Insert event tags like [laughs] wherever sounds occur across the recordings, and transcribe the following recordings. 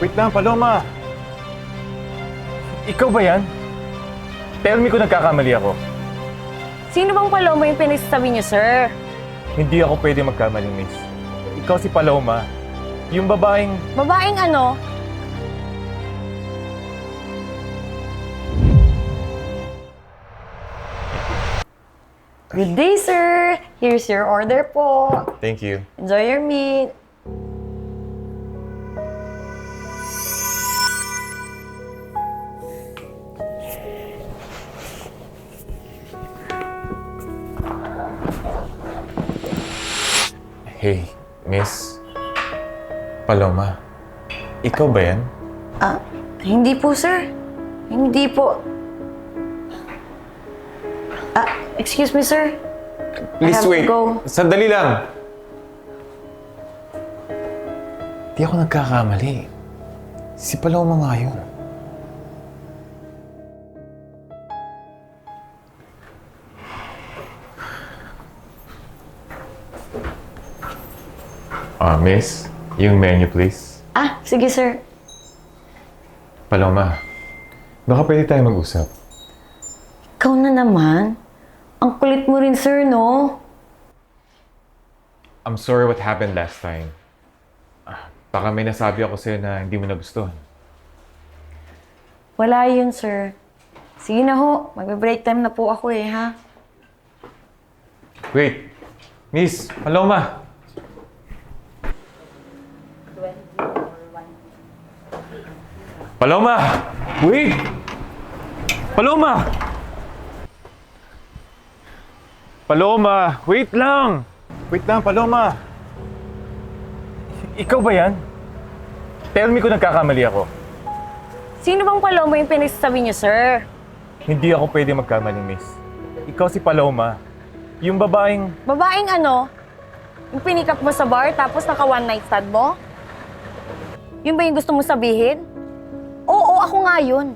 Wait lang, Paloma. Ikaw ba yan? Tell me kung nagkakamali ako. Sino bang Paloma yung pinagsasabi niyo, sir? Hindi ako pwede magkamali, miss. Ikaw si Paloma. Yung babaeng... Babaeng ano? Good day, sir. Here's your order po. Thank you. Enjoy your meat. Hey, miss. Paloma. Ikaw ba yan? Ah, hindi po, sir. Hindi po. Ah, excuse me, sir. Please have to wait. go. Sandali lang. Di ako nagkakamali. Si Paloma nga yun. Ah, miss. Yung menu, please. Ah, sige, sir. Paloma, baka pwede tayo mag-usap. Ikaw na naman. Ang kulit mo rin, sir, no? I'm sorry what happened last time. Ah, Baka may nasabi ako sa'yo na hindi mo nagustuhan. Wala yun, sir. Sige na ho. Magbe-break time na po ako eh, ha? Wait! Miss, Paloma! Paloma! Wait! Paloma! Paloma! Wait lang! Wait lang, Paloma! Ikaw ba yan? Tell me kung nagkakamali ako. Sino bang Paloma yung pinagsasabi niyo, sir? Hindi ako pwede magkamali, miss. Ikaw si Paloma. Yung babaeng... Babaeng ano? Yung pinikap mo sa bar tapos naka one night stand mo? Yun ba yung gusto mo sabihin? Oo, ako nga yun.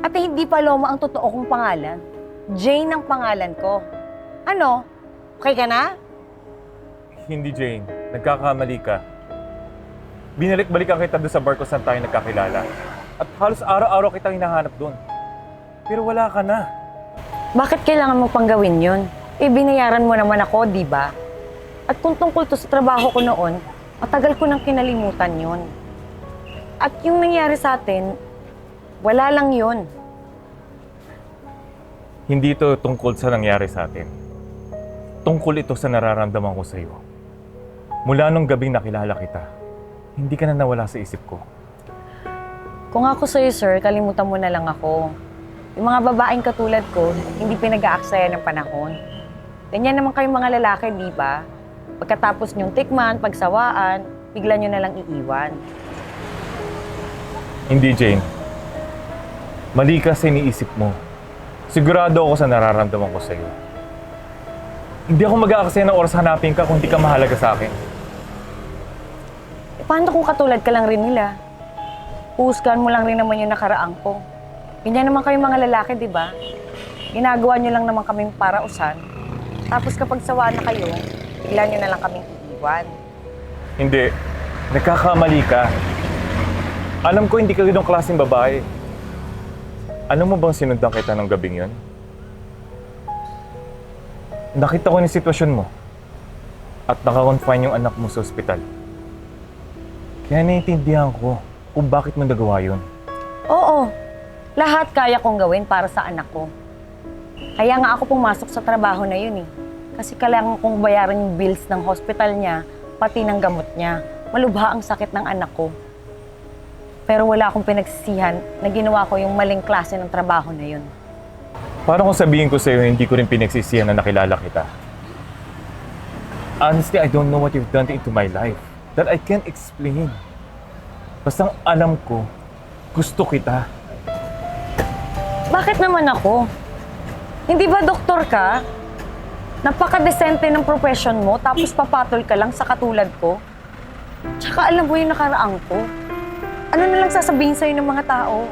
At hindi Paloma ang totoo kong pangalan. Jane ang pangalan ko. Ano? Okay ka na? Hindi, Jane. Nagkakamali ka. Binalik-balikan kita doon sa bar kung saan tayo nagkakilala. At halos araw-araw kitang hinahanap doon. Pero wala ka na. Bakit kailangan mo pang gawin yun? Eh, binayaran mo naman ako, di ba? At kung tungkol to sa trabaho ko noon, matagal ko nang kinalimutan yun. At yung nangyari sa atin, wala lang yun. Hindi ito tungkol sa nangyari sa atin. Tungkol ito sa nararamdaman ko sa iyo. Mula nung gabing nakilala kita, hindi ka na nawala sa isip ko. Kung ako sa'yo, sir, kalimutan mo na lang ako. Yung mga babaeng katulad ko, hindi pinag-aaksaya ng panahon. Ganyan naman kayong mga lalaki, di ba? Pagkatapos niyong tikman, pagsawaan, bigla niyo na lang iiwan. Hindi, Jane. Mali ka sa iniisip mo. Sigurado ako sa nararamdaman ko sa iyo. Hindi ako mag-aaksaya ng oras hanapin ka kung hindi ka mahalaga sa akin. E paano kung katulad ka lang rin nila? Puhusgahan mo lang rin naman yung nakaraan ko. Ganyan naman kayong mga lalaki, di ba? Ginagawa niyo lang naman kaming parausan. Tapos kapag sawa na kayo, bigla niyo na lang kaming iiwan. Hindi. Nagkakamali ka. Alam ko hindi ka ganong klaseng babae. Alam mo bang sinundan kita ng gabing yon? Nakita ko yung sitwasyon mo. At nakakonfine yung anak mo sa ospital. Kaya naiintindihan ko kung bakit mo nagawa yun. Oo, lahat kaya kong gawin para sa anak ko. Kaya nga ako pumasok sa trabaho na yun eh. Kasi kailangan kong bayaran yung bills ng hospital niya, pati ng gamot niya. Malubha ang sakit ng anak ko. Pero wala akong pinagsisihan na ginawa ko yung maling klase ng trabaho na yun. Paano kung sabihin ko sa'yo hindi ko rin pinagsisihan na nakilala kita? Honestly, I don't know what you've done into my life that I can't explain. Basta alam ko, gusto kita. Bakit naman ako? Hindi ba doktor ka? Napaka-decente ng profession mo, tapos papatol ka lang sa katulad ko? Tsaka alam mo yung nakaraang ko. Ano na lang sasabihin sa'yo ng mga tao?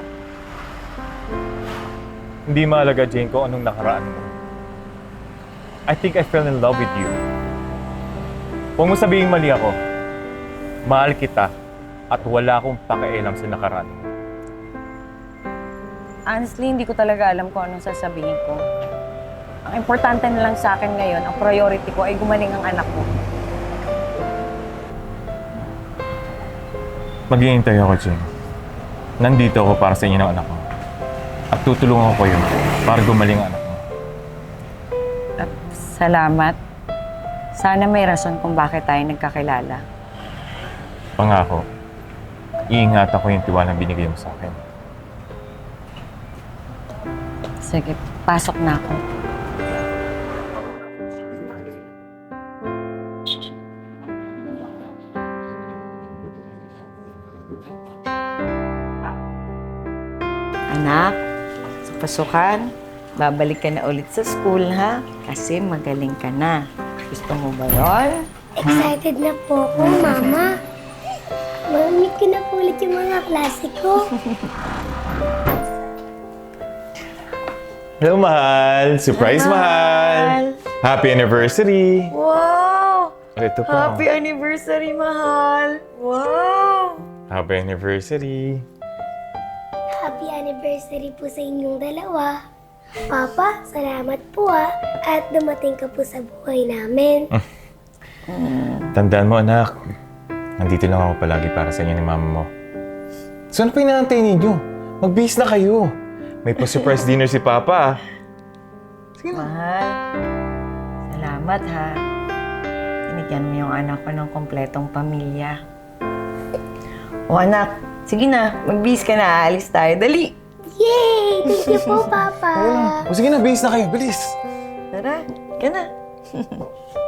Hindi mahalaga, Jane, kung anong nakaraan mo. I think I fell in love with you. Huwag mo sabihin mali ako. Mahal kita. At wala akong pakialam sa nakaraan. Honestly, hindi ko talaga alam kung anong sasabihin ko. Ang importante na lang sa akin ngayon, ang priority ko ay gumaling ang anak ko. Maghihintay ako, Jane. Nandito ako para sa inyo ng anak mo. At tutulungan ko kayo para gumaling ang anak mo. At salamat. Sana may rason kung bakit tayo nagkakilala. Pangako, iingatan ko yung tiwalang binigay mo sa akin. Sige, pasok na ako. Anak, sa pasukan, babalik ka na ulit sa school, ha? Kasi magaling ka na. Gusto mo ba yun? Excited na po ako, Mama. Mamit ko na po ulit yung mga klase ko. Hello, mahal! Surprise, mahal! Happy anniversary! Wow! Ito pa. Happy anniversary, mahal! Wow! Happy anniversary! Happy anniversary po sa inyong dalawa. Papa, salamat po ah. At dumating ka po sa buhay namin. Tandaan mo, anak. Nandito lang ako palagi para sa inyo ni mama mo. Saan pa inaantay ninyo? Magbihis na kayo. May pa-surprise [laughs] dinner si Papa. ah. Mahal, salamat ha. Binigyan mo yung anak ko ng kompletong pamilya. O anak, sige na, magbihis ka na, aalis tayo. Dali! Yay! Thank you po, Papa. [laughs] O sige na, bihis na kayo. Bilis! Tara, ka na. [laughs]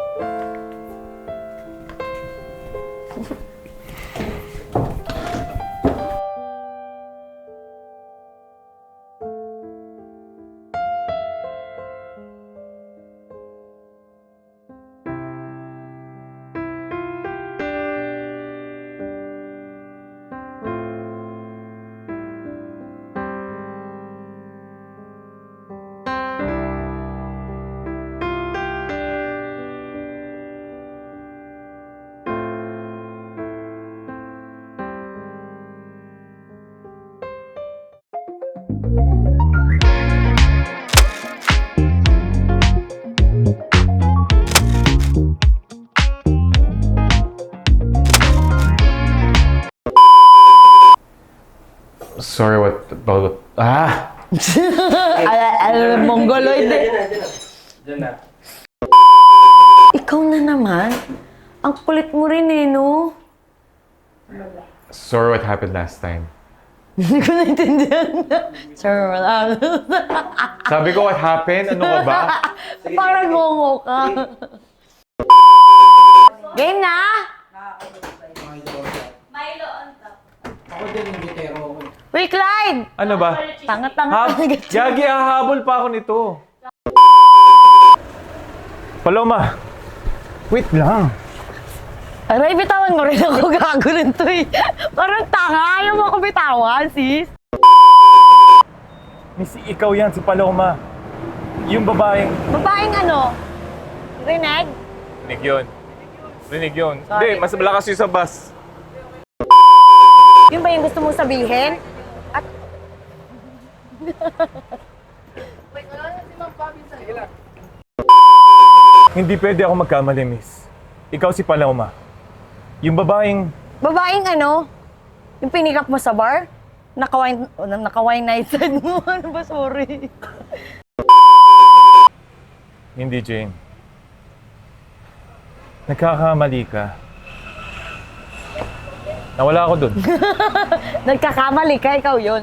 Sorry, what about... Ah! [laughs] Al mongoloid eh. Ikaw na naman. Ang kulit mo rin eh, no? Sorry what happened last time. Hindi ko naintindihan. Sir, wala. Sabi ko, what happened? Ano ka ba? [laughs] Parang gongo ka. Game na? Uy, Clyde! Ano ba? Tanga-tanga Ha? talaga. Gagi, hahabol pa ako nito. Paloma! Wait lang. Aray, bitawan mo rin ako [laughs] gago nito eh. Parang tanga, ayaw mo ako bitawan, sis. Miss, ikaw yan, si Paloma. Yung babaeng... Babaeng ano? Reneg? Rinig yun. Rinig yun. Sorry. Hindi, mas malakas yung sa bus. Yun ba yung gusto mong sabihin? At... [laughs] Hindi pwede ako magkamali, miss. Ikaw si Paloma. Yung babaeng... Babaeng ano? Yung pinikap mo sa bar? Naka-wine, oh, naka-wine night side mo. [laughs] Ano ba, sorry. Hindi, Jane. Nagkakamali ka. Nawala ako dun. [laughs] Nagkakamali ka, ikaw yun.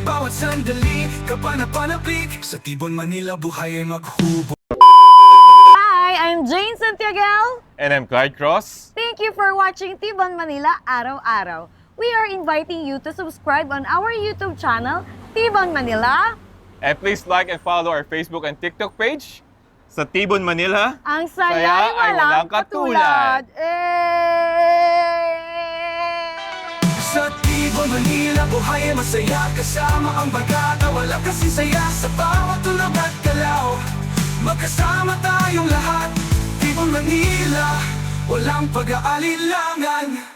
Bawat sandali, kapanapanabik Sa Tibon, Manila, buhay ay maghubog Hi! I'm Jane Santiago. And I'm Clyde Cross. Thank you for watching Tibon Manila Araw-Araw. We are inviting you to subscribe on our YouTube channel, Tibon Manila. And please like and follow our Facebook and TikTok page sa Tibon, Manila. Ang saya, Saya ay ay walang walang katulad. katulad. Eh! Tibon, Manila, buhay ay masaya. Kasama ang bagata, wala kasi saya. Sa bawat tulog at galaw Magkasama tayong lahat. Tibon, Manila, walang pag-aalilangan